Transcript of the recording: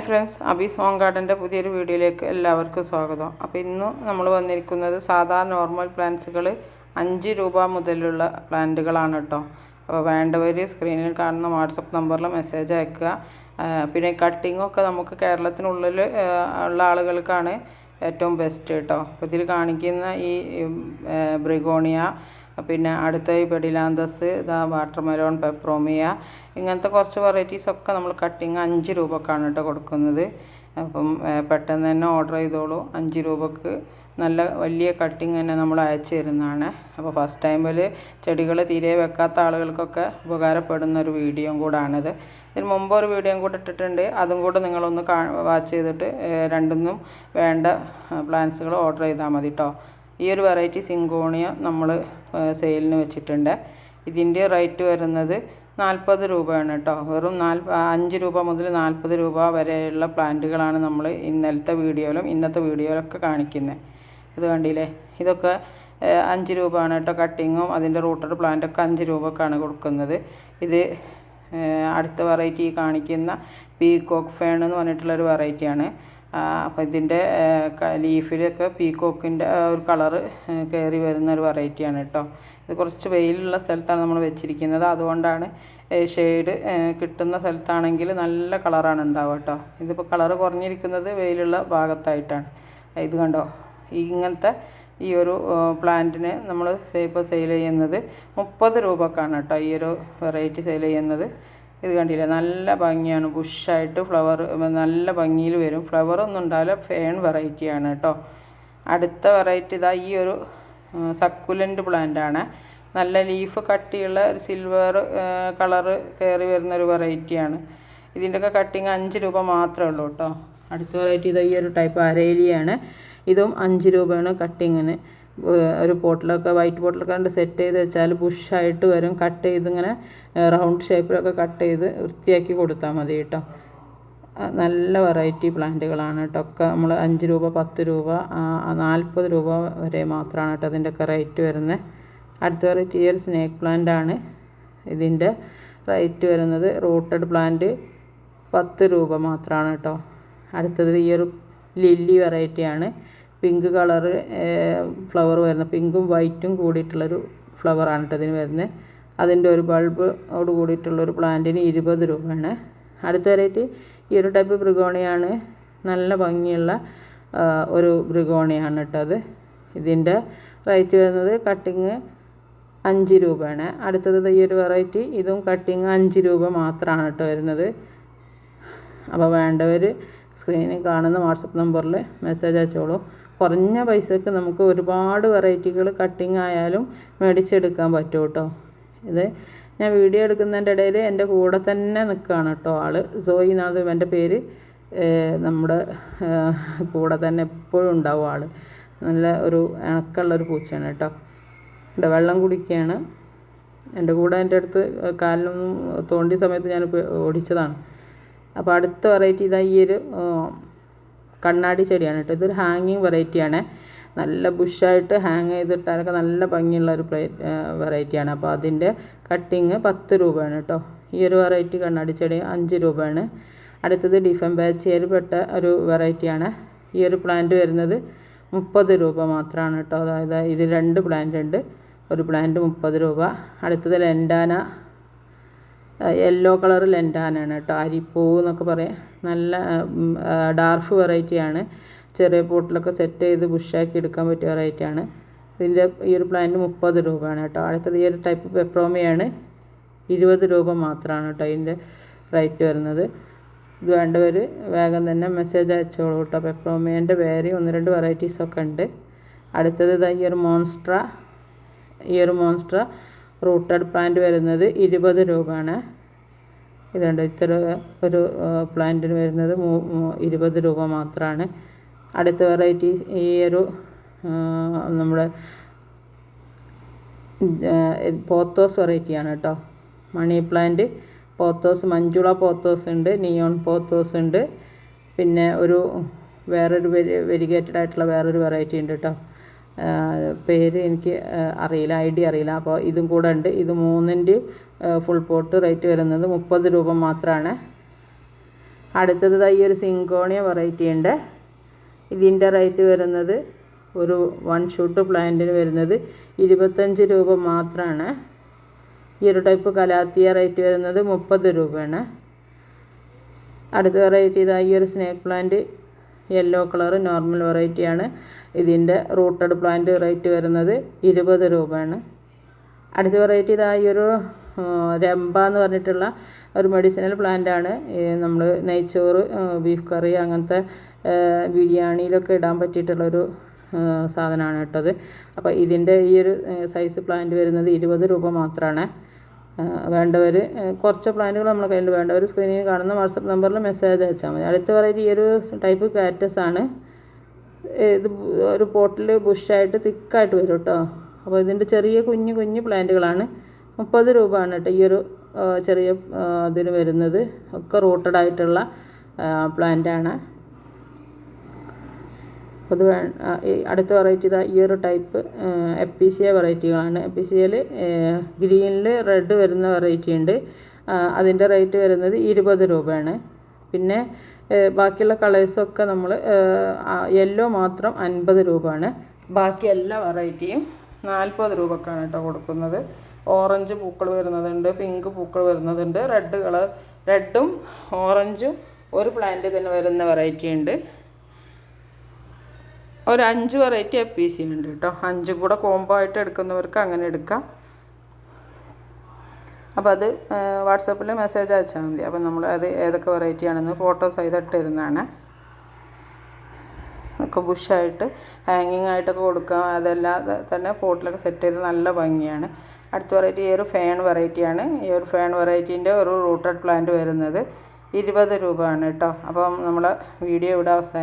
Hi friends Abi song ഗാർഡന്റെ പുതിയൊരു വീഡിയോയിലേക്ക് എല്ലാവർക്കും സ്വാഗതം. അപ്പോൾ ഇന്ന് നമ്മൾ വന്നിരിക്കുന്നത് സാധാ നോർമൽ പ്ലാന്റ്സുകൾ അഞ്ച് രൂപ മുതലുള്ള പ്ലാന്റുകളാണ് കേട്ടോ. അപ്പോൾ വേണ്ടവർ സ്ക്രീനിൽ കാണുന്ന വാട്സപ്പ് നമ്പറിൽ മെസ്സേജ് അയക്കുക. പിന്നെ കട്ടിങ്ങൊക്കെ നമുക്ക് കേരളത്തിനുള്ളിൽ ഉള്ള ആളുകൾക്കാണ് ഏറ്റവും ബെസ്റ്റ് കേട്ടോ. അപ്പോൾ ഇതിൽ കാണിക്കുന്ന ഈ ബ്രിഗോണിയ പിന്നെ അടുത്ത പെഡിലാന്തസ് ഇതാ വാട്ടർ മെലോൺ പെപ്രോമിയ ഇങ്ങനത്തെ കുറച്ച് വെറൈറ്റീസ് ഒക്കെ നമ്മൾ കട്ടിങ് അഞ്ച് രൂപക്കാണ് കേട്ടോ കൊടുക്കുന്നത്. അപ്പം പെട്ടെന്ന് തന്നെ ഓർഡർ ചെയ്തോളൂ. അഞ്ച് രൂപക്ക് നല്ല വലിയ കട്ടിങ് തന്നെ നമ്മൾ അയച്ചു തരുന്നതാണ്. അപ്പോൾ ഫസ്റ്റ് ടൈമിൽ ചെടികൾ തീരെ വെക്കാത്ത ആളുകൾക്കൊക്കെ ഉപകാരപ്പെടുന്ന ഒരു വീഡിയോയും കൂടാണിത്. ഇതിന് മുമ്പ് ഒരു വീഡിയോയും കൂടെ ഇട്ടിട്ടുണ്ട്. അതും കൂടെ നിങ്ങളൊന്ന് കാ വാച്ച് ചെയ്തിട്ട് രണ്ടൊന്നും വേണ്ട പ്ലാന്റ്സുകൾ ഓർഡർ ചെയ്താൽ മതി കേട്ടോ ഈ ഒരു വെറൈറ്റി സിങ്കോണിയ നമ്മൾ സെയിലിന് വെച്ചിട്ടുണ്ട്. ഇതിന്റെ റേറ്റ് വരുന്നത് നാൽപ്പത് രൂപയാണ് കേട്ടോ വെറും നാല് അഞ്ച് രൂപ മുതൽ നാൽപ്പത് രൂപ വരെയുള്ള പ്ലാന്റുകളാണ് നമ്മൾ ഇന്നലത്തെ വീഡിയോയിലും ഇന്നത്തെ വീഡിയോയിലൊക്കെ കാണിക്കുന്നത് ഇത് കണ്ടില്ലേ? ഇതൊക്കെ അഞ്ച് രൂപയാണ് കേട്ടോ കട്ടിങ്ങും അതിന്റെ റൂട്ടഡ് പ്ലാന്റൊക്കെ അഞ്ച് രൂപക്കാണ് കൊടുക്കുന്നത്. ഇത് അടുത്ത വെറൈറ്റി കാണിക്കുന്ന പീകോക്ക് ഫേൺ എന്ന് പറഞ്ഞിട്ടുള്ളൊരു വെറൈറ്റിയാണ് അപ്പോൾ ഇതിന്റെ ലീഫിലൊക്കെ പീക്കോക്കിന്റെ ഒരു കളറ് കയറി വരുന്ന ഒരു വെറൈറ്റിയാണ് കേട്ടോ ഇത് കുറച്ച് വെയിലുള്ള സ്ഥലത്താണ് നമ്മൾ വെച്ചിരിക്കുന്നത്. അതുകൊണ്ടാണ് ഷെയ്ഡ് കിട്ടുന്ന സ്ഥലത്താണെങ്കിൽ നല്ല കളറാണ് ഉണ്ടാവുക കേട്ടോ ഇതിപ്പോൾ കളറ് കുറഞ്ഞിരിക്കുന്നത് വെയിലുള്ള ഭാഗത്തായിട്ടാണ്. ഇത് കണ്ടോ? ഇങ്ങനത്തെ ഈ ഒരു പ്ലാന്റിന് നമ്മൾ ഇപ്പോൾ സെയിൽ ചെയ്യുന്നത് മുപ്പത് രൂപക്കാണ് കേട്ടോ ഈ ഒരു വെറൈറ്റി സെയിൽ ചെയ്യുന്നത്. ഇത് കണ്ടില്ലേ? നല്ല ഭംഗിയാണ്. ബുഷായിട്ട് ഫ്ലവർ നല്ല ഭംഗിയിൽ വരും. ഫ്ലവർ ഒന്നും ഉണ്ടാവില്ല ഫേൺ വെറൈറ്റിയാണ് കേട്ടോ. അടുത്ത വെറൈറ്റി ഇതാ ഈ ഒരു സക്കുലന്റ് പ്ലാന്റാണ് നല്ല ലീഫ് കട്ടിയുള്ള ഒരു സിൽവർ കളറ് കയറി വരുന്ന ഒരു വെറൈറ്റിയാണ് ഇതിന്റെയൊക്കെ കട്ടിങ് അഞ്ച് രൂപ മാത്രമേ ഉള്ളൂ കേട്ടോ. അടുത്ത വെറൈറ്റി ഇതാ ഈ ഒരു ടൈപ്പ് അരേലിയാണ്. ഇതും അഞ്ച് രൂപയാണ് കട്ടിങ്ങിന് ഒരു പോട്ടിലൊക്കെ വൈറ്റ് പോട്ടിലൊക്കെ കണ്ട് സെറ്റ് ചെയ്ത് വെച്ചാൽ ബുഷായിട്ട് വരും. കട്ട് ചെയ്ത് ഇങ്ങനെ റൗണ്ട് ഷേപ്പിലൊക്കെ കട്ട് ചെയ്ത് വൃത്തിയാക്കി കൊടുത്താൽ മതി കേട്ടോ. നല്ല വെറൈറ്റി പ്ലാന്റുകളാണ് കേട്ടോ. ഒക്കെ നമ്മൾ അഞ്ച് രൂപ പത്ത് രൂപ നാൽപ്പത് രൂപ വരെ മാത്രമാണ് കേട്ടോ അതിന്റെയൊക്കെ റേറ്റ് വരുന്നത് അടുത്ത വെറൈറ്റി ഒരു സ്നേക്ക് പ്ലാന്റ് ആണ്. ഇതിന്റെ റേറ്റ് വരുന്നത് റൂട്ടഡ് പ്ലാന്റ് പത്ത് രൂപ മാത്രമാണ് കേട്ടോ. അടുത്തത് ഈ ഒരു ലില്ലി വെറൈറ്റിയാണ് പിങ്ക് കളറ് ഫ്ലവർ വരുന്ന പിങ്കും വൈറ്റും കൂടിയിട്ടുള്ളൊരു ഫ്ലവറാണ് കേട്ടോ ഇതിന് വരുന്നത് അതിന്റെ ഒരു ബൾബോട് കൂടിയിട്ടുള്ളൊരു പ്ലാന്റിന് ഇരുപത് രൂപയാണ്. അടുത്ത വെറൈറ്റി ഈ ഒരു ടൈപ്പ് ബ്രിഗോണിയാണ് നല്ല ഭംഗിയുള്ള ഒരു ബ്രിഗോണിയാണ് കേട്ടോ അത്. ഇതിന്റെ റേറ്റ് വരുന്നത് കട്ടിങ് അഞ്ച് രൂപയാണ്. അടുത്തത് ഈ ഒരു വെറൈറ്റി ഇതും കട്ടിങ് അഞ്ച് രൂപ മാത്രമാണ് കേട്ടോ വരുന്നത്. അപ്പോൾ വേണ്ടവർ സ്ക്രീനിൽ കാണുന്ന വാട്സപ്പ് നമ്പറിൽ മെസ്സേജ് അയച്ചോളൂ. കുറഞ്ഞ പൈസക്ക് നമുക്ക് ഒരുപാട് വെറൈറ്റികൾ കട്ടിങ് ആയാലും മേടിച്ചെടുക്കാൻ പറ്റും കേട്ടോ ഇത് ഞാൻ വീഡിയോ എടുക്കുന്നതിന്റെ ഇടയിൽ എന്റെ കൂടെ തന്നെ നിൽക്കുകയാണ് കേട്ടോ ആൾ സോയി എന്നാണ് എന്റെ പേര്. നമ്മുടെ കൂടെ തന്നെ എപ്പോഴും ഉണ്ടാവും ആൾ നല്ല ഒരു ഇണക്കമുള്ളൊരു പൂച്ചയാണ് കേട്ടോ ഇവിടെ വെള്ളം കുടിക്കുകയാണ്. എന്റെ കൂടെ എന്റെ അടുത്ത് കാലിലൊന്നും തോണ്ടിയ സമയത്ത് ഞാൻ ഓടിച്ചതാണ്. അപ്പോൾ അടുത്ത വെറൈറ്റി ഇതാ ഈ ഒരു കണ്ണാടി ചെടിയാണ് കേട്ടോ. ഇതൊരു ഹാങ്ങിങ് വെറൈറ്റിയാണ്. നല്ല ബുഷായിട്ട് ഹാങ് ചെയ്തിട്ടാലൊക്കെ നല്ല ഭംഗിയുള്ള ഒരു പ്ലേ വെറൈറ്റിയാണ്. അപ്പോൾ അതിന്റെ കട്ടിങ് പത്ത് രൂപയാണ് കേട്ടോ. ഈ ഒരു വെറൈറ്റി കണ്ണാടി ചെടി അഞ്ച് രൂപയാണ്. അടുത്തത് ഡിഫൻ ബാച്ചിയിൽ പെട്ട ഒരു വെറൈറ്റിയാണ്. ഈ ഒരു പ്ലാന്റ് വരുന്നത് മുപ്പത് രൂപ മാത്രമാണ് കേട്ടോ. അതായത് ഇത് രണ്ട് പ്ലാന്റ് ഉണ്ട്. ഒരു പ്ലാന്റ് മുപ്പത് രൂപ. അടുത്തത് ലെൻഡാന യെല്ലോ കളർ ലെൻഡാനാണ് കേട്ടോ. അരിപ്പൂവ് എന്നൊക്കെ പറയാം. നല്ല ഡാർഫ് വെറൈറ്റിയാണ് ചെറിയ പോട്ടിലൊക്കെ സെറ്റ് ചെയ്ത് ബുഷാക്കി എടുക്കാൻ പറ്റിയ വെറൈറ്റിയാണ് ഇതിന്റെ ഈ ഒരു പ്ലാന്റ് മുപ്പത് രൂപയാണ് കേട്ടോ. അടുത്തത് ഈ ഒരു ടൈപ്പ് പെപ്രോമിയാണ് ഇരുപത് രൂപ മാത്രമാണ് കേട്ടോ ഇതിന്റെ റേറ്റ് വരുന്നത്. ഇത് വേണ്ടവർ വേഗം തന്നെ മെസ്സേജ് അയച്ചോളൂ കേട്ടോ. പെപ്രോമിയന്റെ വേറെ ഒന്ന് രണ്ട് വെറൈറ്റീസൊക്കെ ഉണ്ട്. അടുത്തത് ഇതാ ഈ ഒരു മോൺസ്ട്ര ഈ ഒരു മോൺസ്ട്ര റൂട്ടഡ് പ്ലാന്റ് വരുന്നത് ഇരുപത് രൂപയാണ്. ഇതുണ്ട് ഇത്ര ഒരു പ്ലാന്റിന് വരുന്നത് ഇരുപത് രൂപ മാത്രമാണ് അടുത്ത വെറൈറ്റി ഈ ഒരു നമ്മുടെ പോത്തോസ് വെറൈറ്റിയാണ് കേട്ടോ money plant pothos Manjula pothos ഉണ്ട് നിയോൺ പോത്തോസ് ഉണ്ട്. പിന്നെ ഒരു വേറൊരു വെരി വെരിഗേറ്റഡ് ആയിട്ടുള്ള വേറൊരു വെറൈറ്റി ഉണ്ട് കേട്ടോ പേര് എനിക്ക് അറിയില്ല ഐ ഡി അറിയില്ല. അപ്പോൾ ഇതും കൂടെ ഉണ്ട്. ഇത് മൂന്നിന്റെ ഫുൾ പോട്ട് റേറ്റ് വരുന്നത് മുപ്പത് രൂപ മാത്രമാണ്. അടുത്തത് ഈ ഒരു സിങ്കോണിയ വെറൈറ്റി ഉണ്ട്. ഇതിന്റെ റേറ്റ് വരുന്നത് ഒരു വൺ ഷൂട്ട് പ്ലാന്റിന് വരുന്നത് ഇരുപത്തഞ്ച് രൂപ മാത്രമാണ്. ഈ ഒരു ടൈപ്പ് കലാത്തിയ റേറ്റ് വരുന്നത് മുപ്പത് രൂപയാണ്. അടുത്ത വെറൈറ്റി ഇതാ ഈ ഒരു snake plant yellow colour normal വെറൈറ്റിയാണ് ഇതിന്റെ റൂട്ടഡ് പ്ലാന്റ് റേറ്റ് വരുന്നത് ഇരുപത് രൂപയാണ്. അടുത്ത വെറൈറ്റി ഇതാ ഈ ഒരു രംബ എന്ന് പറഞ്ഞിട്ടുള്ള ഒരു മെഡിസിനൽ പ്ലാന്റാണ് നമ്മൾ നെയ്ച്ചോറ് ബീഫ് കറി അങ്ങനത്തെ ബിരിയാണിയിലൊക്കെ ഇടാൻ പറ്റിയിട്ടുള്ളൊരു സാധനമാണ് കേട്ടത്. അപ്പോൾ ഇതിന്റെ ഈ ഒരു സൈസ് പ്ലാന്റ് വരുന്നത് ഇരുപത് രൂപ മാത്രമാണ് വേണ്ടവർ കുറച്ച് പ്ലാന്റുകൾ നമ്മളെ കയ്യിൽ വേണ്ടവർ സ്ക്രീനിൽ കാണുന്ന വാട്സപ്പ് നമ്പറിൽ മെസ്സേജ് അയച്ചാൽ മതി. അടുത്ത വെറൈറ്റി ഈ ഒരു ടൈപ്പ് കാറ്റസ് ആണ്. ഇത് ഒരു പോട്ടിൽ ബുഷായിട്ട് തിക്കായിട്ട് വരും കേട്ടോ അപ്പോൾ ഇതിന്റെ ചെറിയ കുഞ്ഞു കുഞ്ഞു പ്ലാന്റുകളാണ്. മുപ്പത് രൂപയാണ് കേട്ടോ ഈ ഒരു ചെറിയ അതിന് വരുന്നത്. ഒക്കെ റൂട്ടഡ് ആയിട്ടുള്ള പ്ലാന്റാണ് വേ അടുത്ത വെറൈറ്റി ഇതാ ഈ ഒരു ടൈപ്പ് എപ്പിസിയ വെറൈറ്റികളാണ് എപ്പിസിയയിൽ ഗ്രീനിൽ റെഡ് വരുന്ന വെറൈറ്റി ഉണ്ട് അതിന്റെ റേറ്റ് വരുന്നത് ഇരുപത് രൂപയാണ്. പിന്നെ ബാക്കിയുള്ള കളേഴ്സൊക്കെ നമ്മൾ യെല്ലോ മാത്രം അൻപത് രൂപയാണ്. ബാക്കി എല്ലാ വെറൈറ്റിയും നാൽപ്പത് രൂപക്കാണ് കേട്ടോ കൊടുക്കുന്നത്. ഓറഞ്ച് പൂക്കൾ വരുന്നതുണ്ട് പിങ്ക് പൂക്കൾ വരുന്നതുണ്ട് റെഡ് കളർ റെഡും ഓറഞ്ചും ഒരു പ്ലാന്റ് തന്നെ വരുന്ന വെറൈറ്റി ഉണ്ട് ഒരു അഞ്ച് വെറൈറ്റി എഫ് പി സി ഉണ്ട് കേട്ടോ. അഞ്ചും കൂടെ കോംബോ ആയിട്ട് എടുക്കുന്നവർക്ക് അങ്ങനെ എടുക്കാം. അപ്പോൾ അത് വാട്സപ്പിൽ മെസ്സേജ് അയച്ചാൽ മതി. അപ്പോൾ നമ്മൾ അത് ഏതൊക്കെ വെറൈറ്റി ആണെന്ന് ഫോട്ടോ സഹിതം തരുന്നതാണ് ഒക്കെ ബുഷായിട്ട് ഹാങ്ങിങ് ആയിട്ടൊക്കെ കൊടുക്കാം. അതല്ലാതെ തന്നെ പോട്ടിലൊക്കെ സെറ്റ് ചെയ്ത് നല്ല ഭംഗിയാണ്. അടുത്ത വെറൈറ്റി ഈ ഒരു ഫാൻ വെറൈറ്റിയാണ് ഈ ഒരു ഫാൻ വെറൈറ്റീന്റെ ഒരു റൂട്ടഡ് പ്ലാന്റ് വരുന്നത് ഇരുപത് രൂപയാണ് കേട്ടോ. അപ്പം നമ്മൾ വീഡിയോ ഇവിടെ അവസാനം